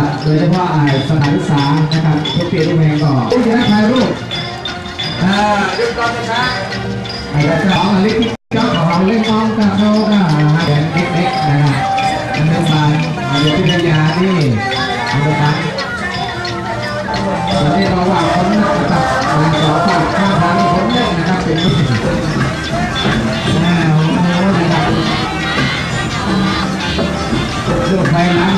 าะอ่าสถานศึกษานะครับทุกปีทุกแห่งก็ผู้ชนะถ่ายรูปอ่าเรียบร้อยนะครับไอ้เจ้าของอลิขิตเจ้าของเล่นน้องกับเขาก็เป็นเด็กๆนะครับอนุบาลอนุพิทยานี่อนุบาลตอนนี้เราว่าคนนักนะครับมาขอฝากข้าวทางคนเล่นนะครับเป็นผู้อ่าโอ้โหนะครับเรื่องไฟล้างไฟเนี่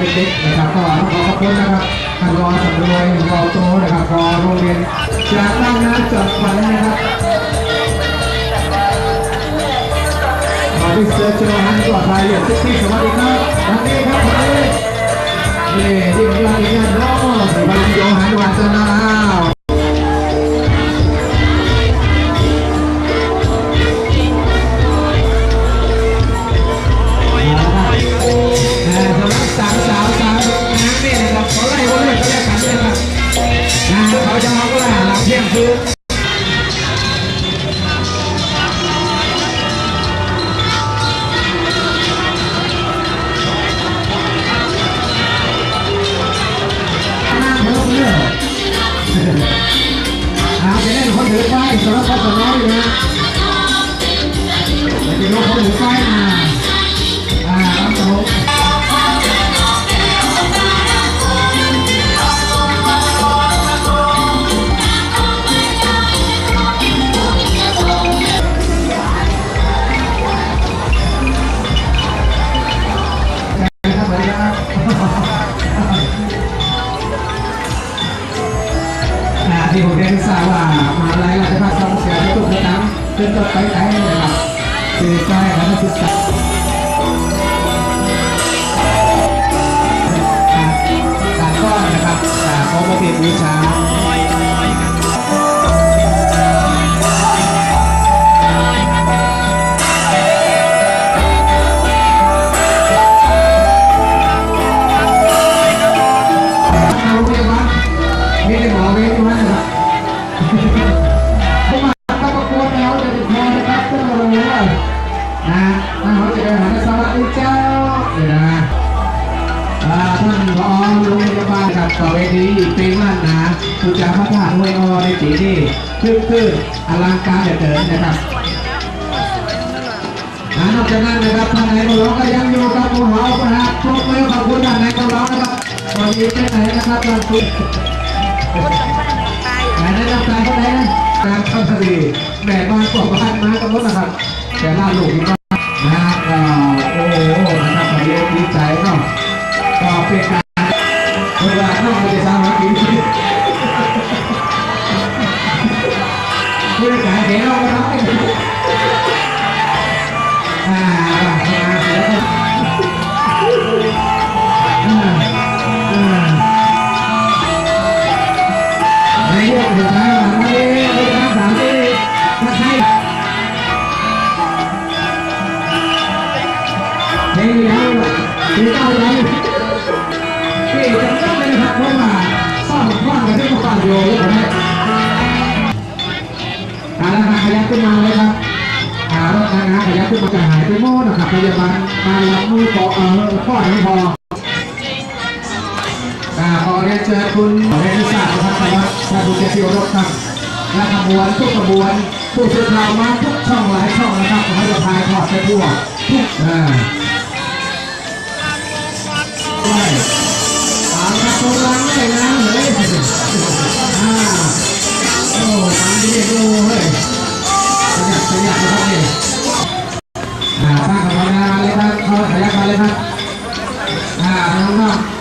เด็กนะครับก็ต้องขอขอบคุณนะครับทางรอสำรวยรอโตนะครับรอโรงเรียนจากบ้านน้ำจัดฝันนะครับขอที่เสือเจอหันก่อนไปอย่างทุกที่สวัสดีครับวันนี้ครับวันนี้นี่ที่กำลังงานน้องสวัสดีโยหันวันจันทร์ ส จะไปหาสวัสดีเจ้าเดี๋ยวนะท่านรองโรงพยาบาลกับต่อเวทีอีกปีนั่นนะคือจะพัฒนาหน่วยอในปีนี้ขึ้นขึ้นอลังการเดินนะครับนอกจากนั้นนะครับท่านนายกร้องก็ยังอยู่กับหมู่เฮานะครับปรบมือขอบคุณท่านนายกร้องนะครับตอนนี้เป็นไหนนะครับท่านคุณไหนได้รับการเขาไหนนะการทำคดีแม่บ้านกว่าบ้านมากับรถนะครับแต่ล่าลูก นะก็โอ้โหนะครับตอนนี้ดีใจเนาะก็เป็นการเวลาน้องจะสร้างมากินผู้ขายเดี๋ยวเราก็รับ เอาละขยับขึ้นมาเลยครับหารถนะขยับขึ้นมาจะหายไปโม่นะครับพยาบาลมารับมือพอเออข้อไม่พอขอเรียนเชิญคุณเรนศาสตร์นะครับท่านผู้เกียรติรถครับและขบวนทุกขบวนผู้สื่อข่าวมาทุกช่องหลายช่องนะครับขอให้เราทายทอดไปทั่วทุกอ่า ます。あ、